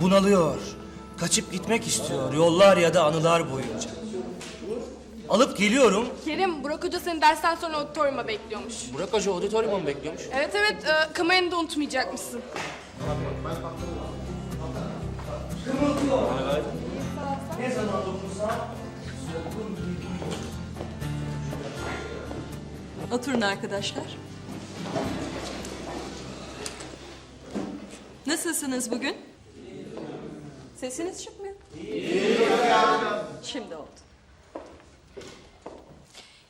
Bunalıyor. Kaçıp gitmek istiyor yollar ya da anılar boyunca. Alıp geliyorum. Kerim, Burak Hoca seni dersten sonra auditoriuma bekliyormuş. Burak Hoca auditoriuma mı bekliyormuş? Evet evet, e, kameranı da unutmayacakmışsın. Ne zaman dokunsam Oturun arkadaşlar. Nasılsınız bugün? Sesiniz çıkmıyor. Şimdi oldu.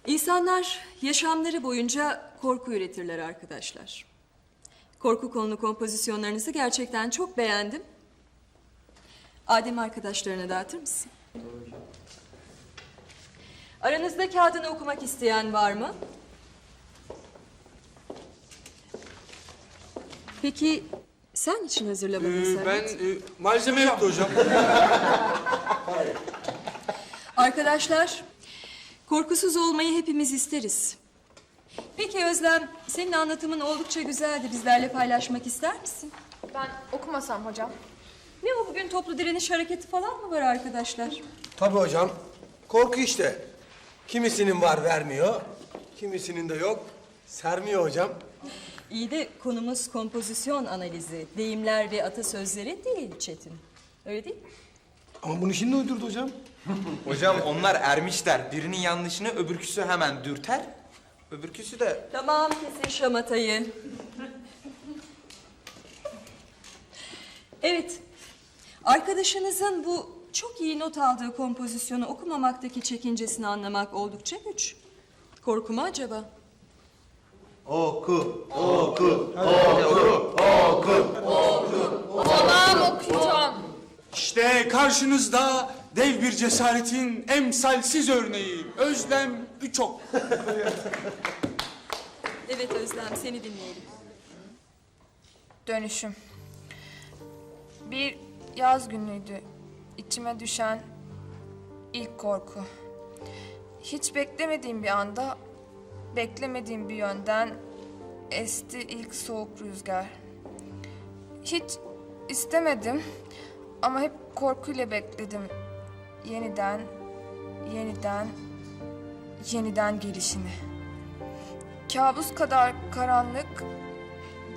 İnsanlar yaşamları boyunca korku üretirler arkadaşlar. Korku konulu kompozisyonlarınızı gerçekten çok beğendim. Adem arkadaşlarına dağıtır mısın? Aranızda kağıdını okumak isteyen var mı? Peki sen için hazırlamadın Ee, ben Serhat. e, malzeme yoktu hocam. Arkadaşlar, korkusuz olmayı hepimiz isteriz. Peki Özlem, senin anlatımın oldukça güzeldi. Bizlerle paylaşmak ister misin? Ben okumasam hocam. Ne o bugün toplu direniş hareketi falan mı var arkadaşlar? Tabii hocam. Korku işte. Kimisinin var vermiyor, kimisinin de yok. Sermiyor hocam. İyi de konumuz kompozisyon analizi, deyimler ve atasözleri değil Çetin. Öyle değil mi? Ama bunu şimdi uydurdu hocam. Hocam onlar ermişler. Birinin yanlışını öbürküsü hemen dürter. Öbürküsü de Tamam kesin şamatayı. Evet. Arkadaşınızın bu çok iyi not aldığı kompozisyonu okumamaktaki çekincesini anlamak oldukça güç. Korku mu acaba? Tamam okuyacağım. İşte karşınızda dev bir cesaretin emsalsiz örneği Özlem Üçok. Evet Özlem seni dinleyelim. Dönüşüm. Bir yaz günüydü. İçime düşen ilk korku. Hiç beklemediğim bir anda, beklemediğim bir yönden esti ilk soğuk rüzgar. Hiç istemedim ama hep korkuyla bekledim. Yeniden, yeniden, yeniden gelişini. Kabus kadar karanlık,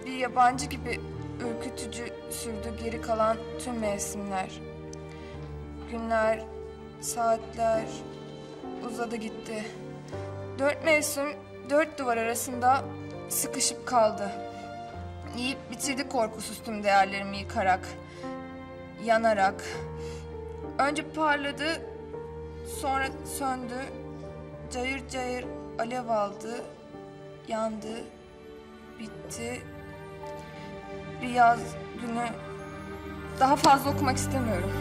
bir yabancı gibi ürkütücü sürdü geri kalan tüm mevsimler. Günler, saatler uzadı gitti. Dört mevsim dört duvar arasında sıkışıp kaldı. Yiyip bitirdi korkusuz tüm değerlerimi yıkarak, yanarak. Önce parladı, sonra söndü, cayır cayır alev aldı, yandı, bitti. Bir yaz günü daha fazla okumak istemiyorum.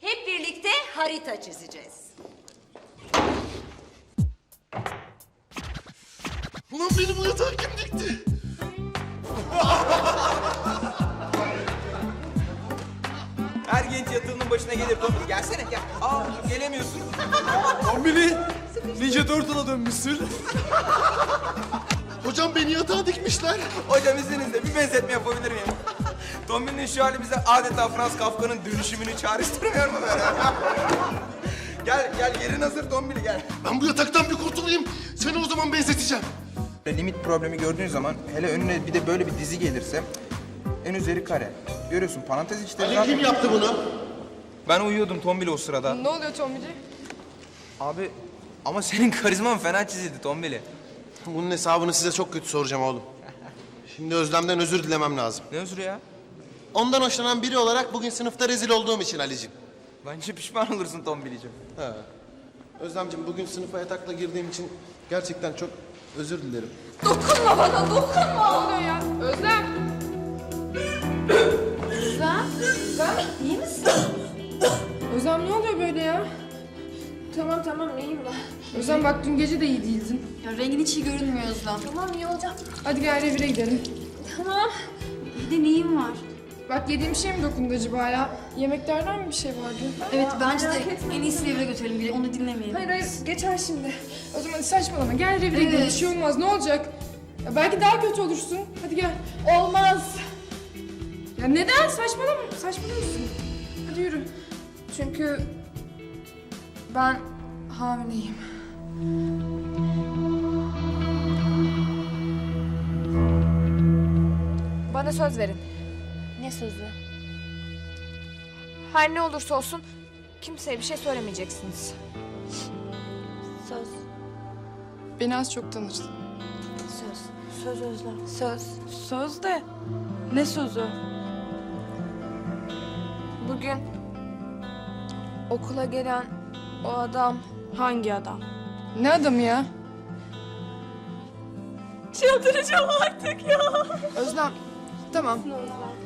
Hep birlikte harita çizeceğiz. Ulan benim bu yatağı kim dikti? her genç yatağının başına gelir Tombil. Gelsene gel. Aa gelemiyorsun. Tombili, Ninja Turtle'a dönmüşsün. Hocam beni yatağa dikmişler. Hocam izninizle bir benzetme yapabilir miyim? Tombil'in şu hali bize adeta Frans Kafka'nın dönüşümünü çağrıştırmıyor mu böyle? gel gel yerin hazır Tombil gel. Ben bu yataktan bir kurtulayım. Seni o zaman benzeteceğim. Limit problemi gördüğün zaman hele önüne bir de böyle bir dizi gelirse en üzeri kare. Görüyorsun parantez işte. Ali zaten- kim yaptı bunu? Ben uyuyordum Tombil o sırada. Ne oluyor Tombici? Abi ama senin karizman fena çizildi Tombil'i. Bunun hesabını size çok kötü soracağım oğlum. Şimdi Özlem'den özür dilemem lazım. Ne özrü ya? Ondan hoşlanan biri olarak bugün sınıfta rezil olduğum için Ali'cim. Bence pişman olursun Tombil'ciğim. Özlemciğim bugün sınıfa yatakla girdiğim için gerçekten çok özür dilerim. Dokunma bana, dokunma. Ne oluyor ya? Özlem. Özlem. Özlem, iyi misin? Özlem ne oluyor böyle ya? Tamam tamam iyiyim ben. Özlem bak dün gece de iyi değildin. Ya rengin hiç iyi görünmüyor Özlem. Tamam iyi olacağım. Hadi gel revire gidelim. Tamam. Bir de neyim var? Bak yediğim şey mi dokundu acaba ya? Yemeklerden mi bir şey vardı? Evet bence de en iyisi evre götürelim bile onu dinlemeyelim. Hayır hayır geçer şimdi. O zaman saçmalama gel revire Evet. gidelim bir şey olmaz ne olacak? Ya belki daha kötü olursun. Hadi gel. Olmaz. Ya neden? Saçmalama. Saçmalıyorsun. Hadi yürü. Çünkü ben hamileyim. Bana söz verin. Ne sözü? Her ne olursa olsun kimseye bir şey söylemeyeceksiniz. Söz. Beni az çok tanırsın. Söz. Söz Özlem. Söz. Söz de. Ne sözü? Bugün okula gelen o adam Hangi adam? Ne adamı ya? Çıldıracağım artık ya. Özlem. Tamam.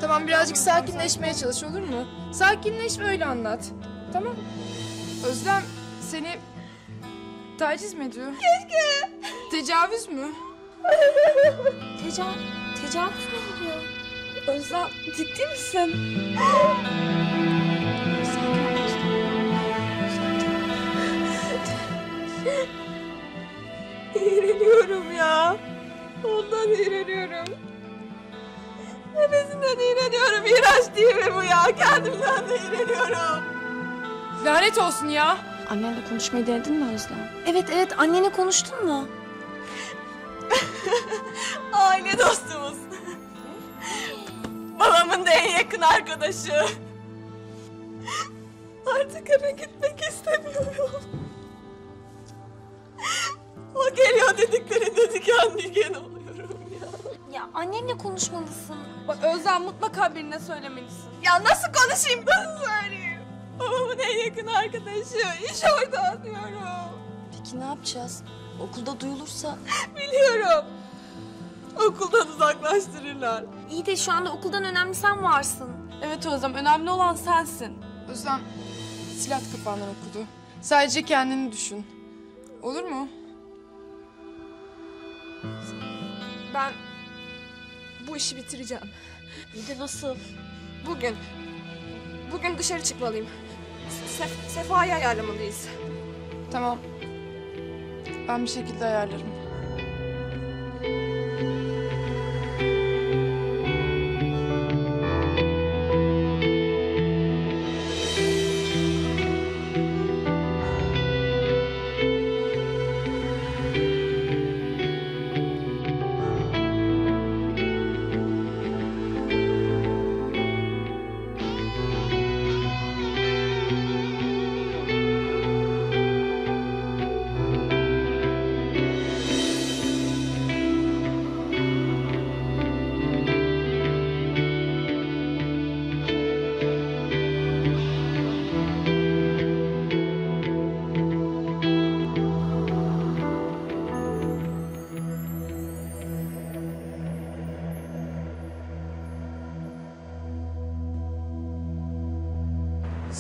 Tamam birazcık sakinleşmeye çalış olur mu? Sakinleş öyle anlat. Tamam. Özlem seni taciz mi ediyor? Keşke. Tecavüz mü? Teca tecavüz mü ediyor? Özlem ciddi misin? İğreniyorum ya. Ondan iğreniyorum. Nefesinden iğreniyorum. İğrenç değil mi bu ya? Kendimden de iğreniyorum. Lanet olsun ya. Annenle konuşmayı denedin mi Özlem? Evet evet annene konuştun mu? Aile dostumuz. Babamın da en yakın arkadaşı. Artık eve gitmek istemiyorum. O geliyor dediklerinde diken diken oluyorum ya. Ya annenle konuşmalısın. Bak Özlem mutlaka birine söylemelisin. Ya nasıl konuşayım, nasıl söyleyeyim? Babamın en yakın arkadaşı, iş ortağı diyorum. Peki ne yapacağız? Okulda duyulursa... Biliyorum. Okuldan uzaklaştırırlar. İyi de şu anda okuldan önemli sen varsın. Evet Özlem, önemli olan sensin. Özlem silah kafandan okudu. Sadece kendini düşün. Olur mu? ben bu işi bitireceğim. İyi de nasıl? Bugün. Bugün dışarı çıkmalıyım. Sef Sefa'yı ayarlamalıyız. Tamam. Ben bir şekilde ayarlarım.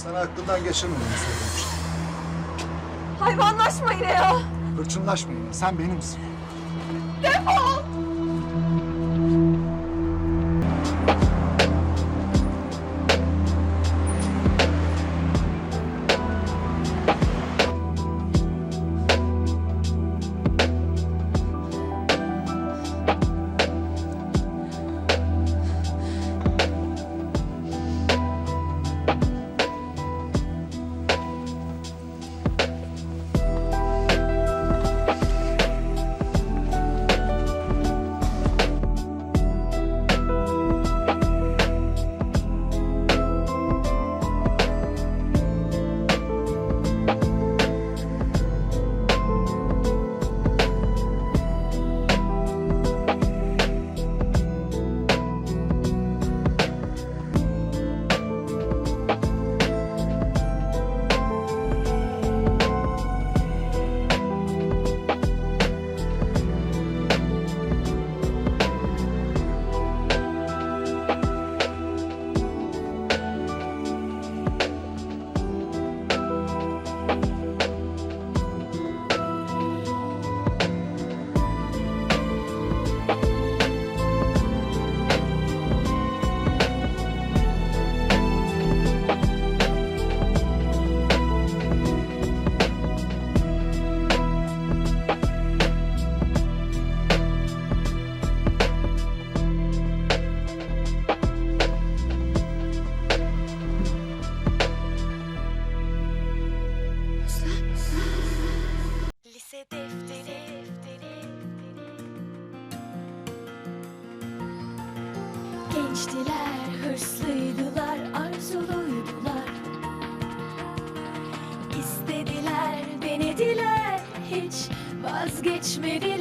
Sana aklından geçirmediğini söylemiştim. Hayvanlaşma yine ya. Hırçınlaşma yine. Sen benimsin. Gençtiler, hırslıydılar, arzuluydular. İstediler, denediler, hiç vazgeçmediler.